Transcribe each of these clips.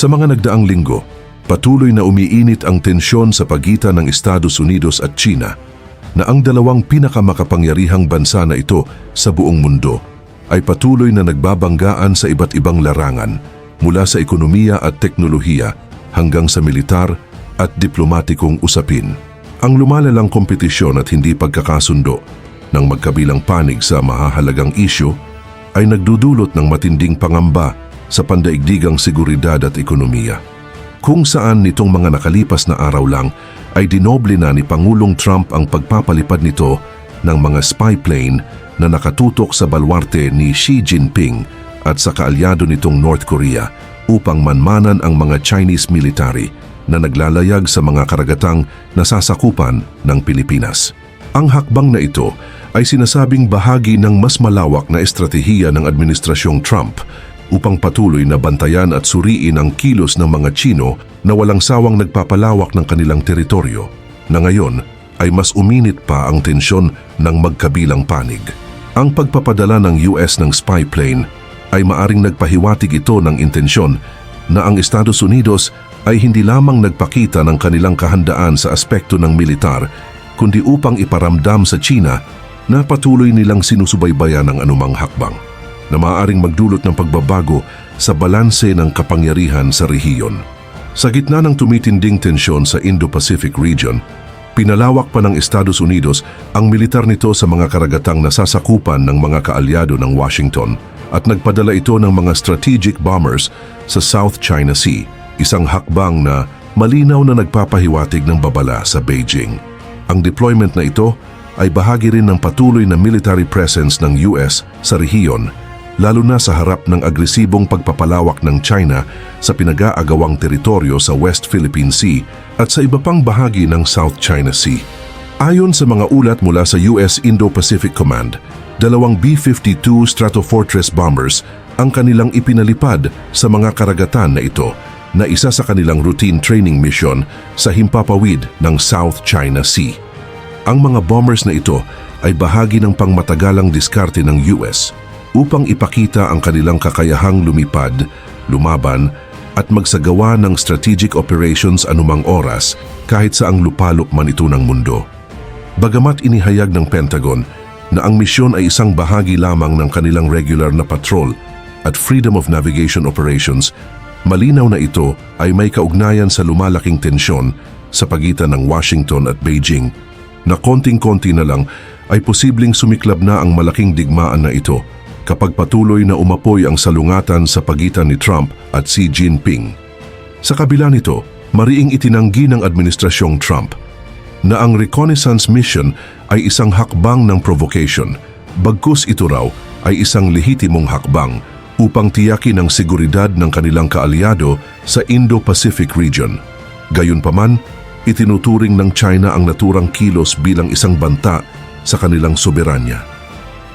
Sa mga nagdaang linggo, patuloy na umiinit ang tensyon sa pagitan ng Estados Unidos at China na ang dalawang pinakamakapangyarihang bansa na ito sa buong mundo ay patuloy na nagbabanggaan sa iba't ibang larangan mula sa ekonomiya at teknolohiya hanggang sa militar at diplomatikong usapin. Ang lumalalang kompetisyon at hindi pagkakasundo ng magkabilang panig sa mahahalagang isyu ay nagdudulot ng matinding pangamba sa pandaigdigang seguridad at ekonomiya. Kung saan nitong mga nakalipas na araw lang ay dinoble na ni Pangulong Trump ang pagpapalipad nito ng mga spy plane na nakatutok sa balwarte ni Xi Jinping at sa kaalyado nitong North Korea upang manmanan ang mga Chinese military na naglalayag sa mga karagatang nasasakupan ng Pilipinas. Ang hakbang na ito ay sinasabing bahagi ng mas malawak na estratehiya ng Administrasyong Trump upang patuloy na bantayan at suriin ang kilos ng mga Chino na walang sawang nagpapalawak ng kanilang teritoryo, na ngayon ay mas uminit pa ang tensyon ng magkabilang panig. Ang pagpapadala ng US ng spy plane ay maaring nagpahiwatig ito ng intensyon na ang Estados Unidos ay hindi lamang nagpakita ng kanilang kahandaan sa aspekto ng militar, kundi upang iparamdam sa China na patuloy nilang sinusubaybayan ang anumang hakbang na maaaring magdulot ng pagbabago sa balanse ng kapangyarihan sa rehiyon. Sa gitna ng tumitinding tensyon sa Indo-Pacific region, pinalawak pa ng Estados Unidos ang militar nito sa mga karagatang nasasakupan ng mga kaalyado ng Washington at nagpadala ito ng mga strategic bombers sa South China Sea, isang hakbang na malinaw na nagpapahiwatig ng babala sa Beijing. Ang deployment na ito ay bahagi rin ng patuloy na military presence ng US sa rehiyon lalo na sa harap ng agresibong pagpapalawak ng China sa pinag-aagawang teritoryo sa West Philippine Sea at sa iba pang bahagi ng South China Sea. Ayon sa mga ulat mula sa US Indo-Pacific Command, dalawang B-52 Stratofortress bombers ang kanilang ipinalipad sa mga karagatan na ito na isa sa kanilang routine training mission sa himpapawid ng South China Sea. Ang mga bombers na ito ay bahagi ng pangmatagalang diskarte ng US upang ipakita ang kanilang kakayahang lumipad, lumaban at magsagawa ng strategic operations anumang oras kahit sa ang lupalop man ito ng mundo. Bagamat inihayag ng Pentagon na ang misyon ay isang bahagi lamang ng kanilang regular na patrol at freedom of navigation operations, malinaw na ito ay may kaugnayan sa lumalaking tensyon sa pagitan ng Washington at Beijing na konting-konti na lang ay posibleng sumiklab na ang malaking digmaan na ito kapag patuloy na umapoy ang salungatan sa pagitan ni Trump at Xi Jinping. Sa kabila nito, mariing itinanggi ng Administrasyong Trump na ang reconnaissance mission ay isang hakbang ng provocation, bagkus ito raw ay isang lehitimong hakbang upang tiyakin ang seguridad ng kanilang kaalyado sa Indo-Pacific region. Gayunpaman, itinuturing ng China ang naturang kilos bilang isang banta sa kanilang soberanya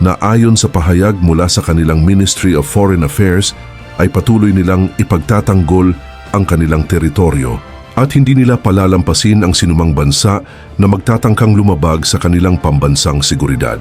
na ayon sa pahayag mula sa kanilang Ministry of Foreign Affairs ay patuloy nilang ipagtatanggol ang kanilang teritoryo at hindi nila palalampasin ang sinumang bansa na magtatangkang lumabag sa kanilang pambansang seguridad.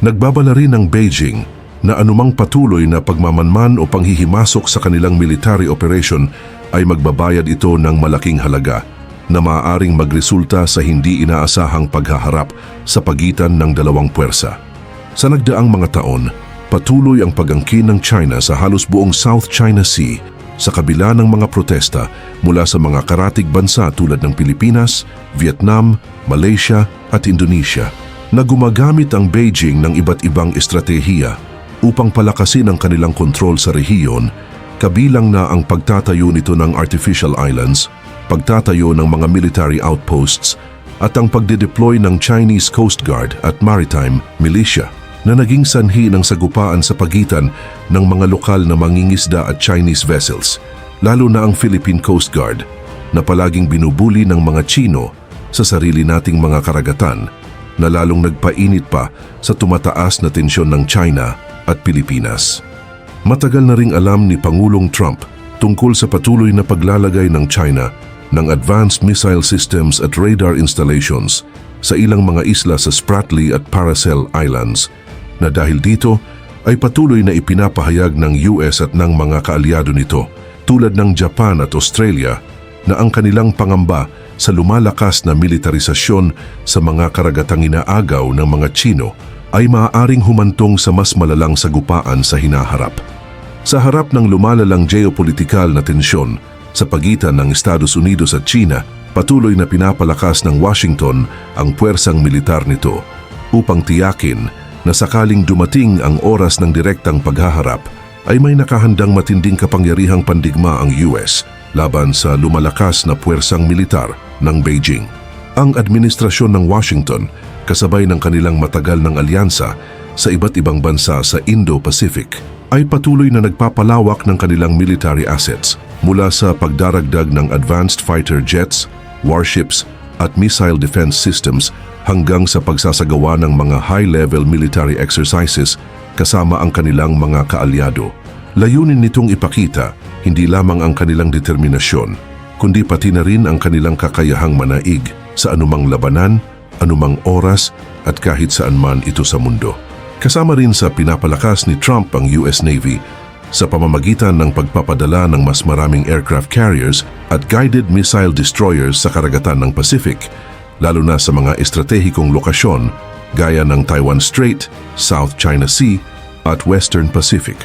Nagbabala rin ng Beijing na anumang patuloy na pagmamanman o panghihimasok sa kanilang military operation ay magbabayad ito ng malaking halaga na maaaring magresulta sa hindi inaasahang paghaharap sa pagitan ng dalawang puwersa. Sa nagdaang mga taon, patuloy ang pagangkin ng China sa halos buong South China Sea sa kabila ng mga protesta mula sa mga karatig bansa tulad ng Pilipinas, Vietnam, Malaysia at Indonesia na gumagamit ang Beijing ng iba't ibang estratehiya upang palakasin ang kanilang kontrol sa rehiyon kabilang na ang pagtatayo nito ng artificial islands, pagtatayo ng mga military outposts at ang pagde-deploy ng Chinese Coast Guard at Maritime Militia na naging sanhi ng sagupaan sa pagitan ng mga lokal na mangingisda at Chinese vessels, lalo na ang Philippine Coast Guard, na palaging binubuli ng mga Chino sa sarili nating mga karagatan na lalong nagpainit pa sa tumataas na tensyon ng China at Pilipinas. Matagal na ring alam ni Pangulong Trump tungkol sa patuloy na paglalagay ng China ng advanced missile systems at radar installations sa ilang mga isla sa Spratly at Paracel Islands na dahil dito ay patuloy na ipinapahayag ng US at ng mga kaalyado nito tulad ng Japan at Australia na ang kanilang pangamba sa lumalakas na militarisasyon sa mga karagatang inaagaw ng mga Chino ay maaaring humantong sa mas malalang sagupaan sa hinaharap. Sa harap ng lumalalang geopolitikal na tensyon sa pagitan ng Estados Unidos at China, patuloy na pinapalakas ng Washington ang puwersang militar nito upang tiyakin na sakaling dumating ang oras ng direktang paghaharap ay may nakahandang matinding kapangyarihang pandigma ang US laban sa lumalakas na puwersang militar ng Beijing. Ang administrasyon ng Washington kasabay ng kanilang matagal ng alyansa sa iba't ibang bansa sa Indo-Pacific ay patuloy na nagpapalawak ng kanilang military assets mula sa pagdaragdag ng advanced fighter jets, warships at missile defense systems hanggang sa pagsasagawa ng mga high-level military exercises kasama ang kanilang mga kaalyado. Layunin nitong ipakita hindi lamang ang kanilang determinasyon, kundi pati na rin ang kanilang kakayahang manaig sa anumang labanan, anumang oras at kahit saan man ito sa mundo. Kasama rin sa pinapalakas ni Trump ang US Navy sa pamamagitan ng pagpapadala ng mas maraming aircraft carriers at guided missile destroyers sa karagatan ng Pacific, lalo na sa mga estratehikong lokasyon gaya ng Taiwan Strait, South China Sea at Western Pacific.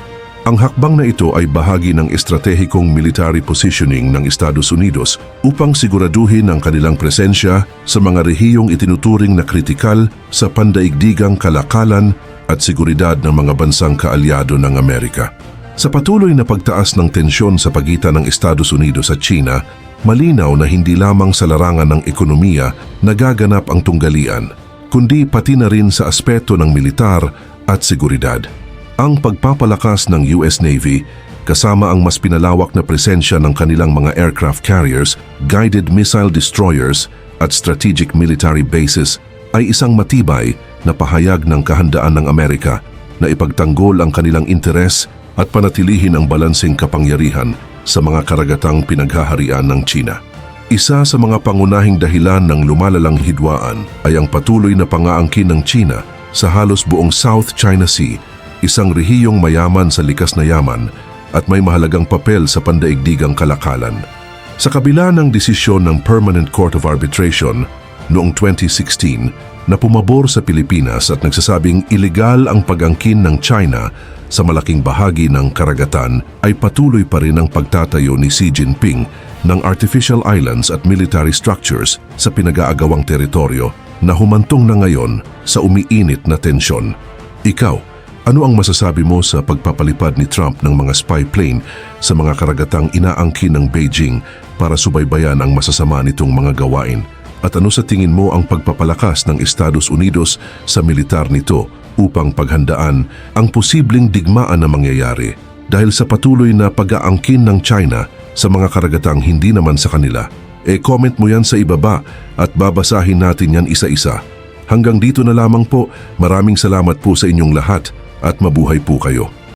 Ang hakbang na ito ay bahagi ng estratehikong military positioning ng Estados Unidos upang siguraduhin ang kanilang presensya sa mga rehiyong itinuturing na kritikal sa pandaigdigang kalakalan at seguridad ng mga bansang kaalyado ng Amerika. Sa patuloy na pagtaas ng tensyon sa pagitan ng Estados Unidos at China, malinaw na hindi lamang sa larangan ng ekonomiya nagaganap ang tunggalian, kundi pati na rin sa aspeto ng militar at seguridad. Ang pagpapalakas ng US Navy kasama ang mas pinalawak na presensya ng kanilang mga aircraft carriers, guided missile destroyers at strategic military bases ay isang matibay na pahayag ng kahandaan ng Amerika na ipagtanggol ang kanilang interes at panatilihin ang balanseng kapangyarihan sa mga karagatang pinaghaharian ng China. Isa sa mga pangunahing dahilan ng lumalalang hidwaan ay ang patuloy na pangaangkin ng China sa halos buong South China Sea, isang rehiyong mayaman sa likas na yaman at may mahalagang papel sa pandaigdigang kalakalan. Sa kabila ng desisyon ng Permanent Court of Arbitration noong 2016 na pumabor sa Pilipinas at nagsasabing ilegal ang pag-angkin ng China sa malaking bahagi ng karagatan ay patuloy pa rin ang pagtatayo ni Xi Jinping ng artificial islands at military structures sa pinag-aagawang teritoryo na humantong na ngayon sa umiinit na tensyon. Ikaw, ano ang masasabi mo sa pagpapalipad ni Trump ng mga spy plane sa mga karagatang inaangkin ng Beijing para subaybayan ang masasama nitong mga gawain? At ano sa tingin mo ang pagpapalakas ng Estados Unidos sa militar nito upang paghandaan ang posibleng digmaan na mangyayari dahil sa patuloy na pag-aangkin ng China sa mga karagatang hindi naman sa kanila? E comment mo yan sa ibaba at babasahin natin yan isa-isa. Hanggang dito na lamang po, maraming salamat po sa inyong lahat at mabuhay po kayo.